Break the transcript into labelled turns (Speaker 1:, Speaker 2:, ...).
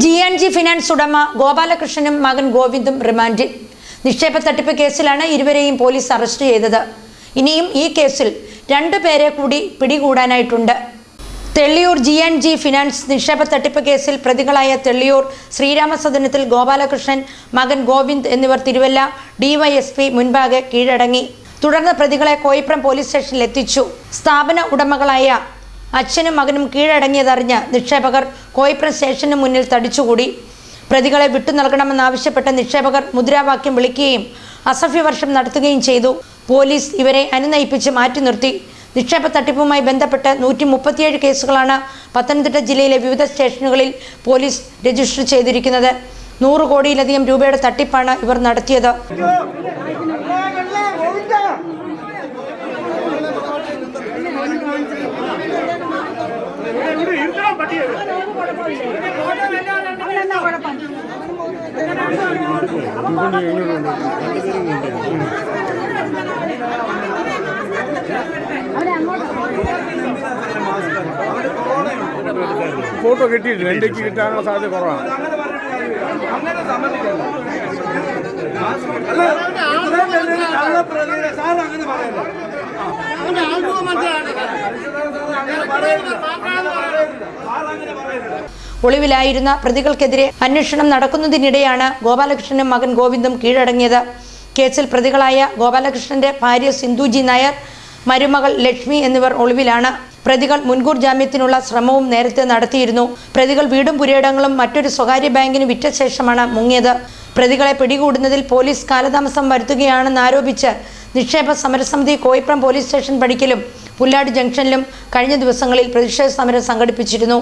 Speaker 1: G and G finance ഉടമ ഗോപാലകൃഷ്ണനും മകൻ ഗോവിന്ദും റിമാൻഡിൽ. നിക്ഷേപ തട്ടിപ്പ് കേസിലാണ് ഇരുവരെയും പോലീസ് അറസ്റ്റ് ചെയ്തത്. ഇനിയും ഈ കേസിൽ രണ്ടു പേരെ കൂടി പിടികൂടാനായിട്ടുണ്ട്. Thelliyoor G and G finance നിക്ഷേപ തട്ടിപ്പ് കേസിൽ പ്രതികളായ തെള്ളിയൂർ ശ്രീരാമസദനത്തിൽ ഗോപാലകൃഷ്ണൻ മകൻ ഗോവിന്ദ് എന്നിവർ തിരുവല്ല ഡിവൈഎസ്പി മുൻപാകെ കീഴടങ്ങി. തുടർന്ന് പ്രതികളെ കോയിപ്രം പോലീസ് സ്റ്റേഷനിൽ എത്തിച്ചു സ്ഥാപന ഉടമകളായ അച്ഛനും മകനും കീഴടങ്ങിയതറിഞ്ഞ് നിക്ഷേപകർ കോയിപ്രം സ്റ്റേഷന് മുന്നിൽ തടിച്ചുകൂടി പ്രതികളെ വിട്ടു നൽകണമെന്നാവശ്യപ്പെട്ട നിക്ഷേപകർ മുദ്രാവാക്യം വിളിക്കുകയും അസഭ്യവർഷം നടത്തുകയും ചെയ്തു പോലീസ് ഇവരെ അനുനയിപ്പിച്ച് മാറ്റി നിർത്തി നിക്ഷേപ തട്ടിപ്പുമായി ബന്ധപ്പെട്ട് നൂറ്റി മുപ്പത്തിയേഴ് കേസുകളാണ് പത്തനംതിട്ട ജില്ലയിലെ വിവിധ സ്റ്റേഷനുകളിൽ പോലീസ് രജിസ്റ്റർ ചെയ്തിരിക്കുന്നത് നൂറ് കോടിയിലധികം രൂപയുടെ തട്ടിപ്പാണ് ഇവർ നടത്തിയത്
Speaker 2: ഫോട്ടോ കിട്ടിയിട്ടില്ല. എന്റെക്ക് കിട്ടാനുള്ള സാധ്യത കുറവാണ്.
Speaker 1: ഒളിവിലായിരുന്ന പ്രതികൾക്കെതിരെ അന്വേഷണം നടക്കുന്നതിനിടെയാണ് ഗോപാലകൃഷ്ണനും മകൻ ഗോവിന്ദും കീഴടങ്ങിയത്. കേസിൽ പ്രതികളായ ഗോപാലകൃഷ്ണന്റെ ഭാര്യ സിന്ധുജി നായർ മരുമകൾ ലക്ഷ്മി എന്നിവർ ഒളിവിലാണ്. പ്രതികൾ മുൻകൂർ ജാമ്യത്തിനുള്ള ശ്രമവും നേരത്തെ നടത്തിയിരുന്നു. പ്രതികൾ വീടും പുരയിടങ്ങളും മറ്റൊരു സ്വകാര്യ ബാങ്കിന് വിറ്റ ശേഷമാണ് മുങ്ങിയത്. പ്രതികളെ പിടികൂടുന്നതിൽ പോലീസ് കാലതാമസം വരുത്തുകയാണെന്ന് ആരോപിച്ച് നിക്ഷേപ സമരസമിതി കോയിപ്രം പോലീസ് സ്റ്റേഷൻ പടിക്കലും പുല്ലാട് ജംഗ്ഷനിലും കഴിഞ്ഞ ദിവസങ്ങളിൽ പ്രതിഷേധ സമരം സംഘടിപ്പിച്ചിരുന്നു.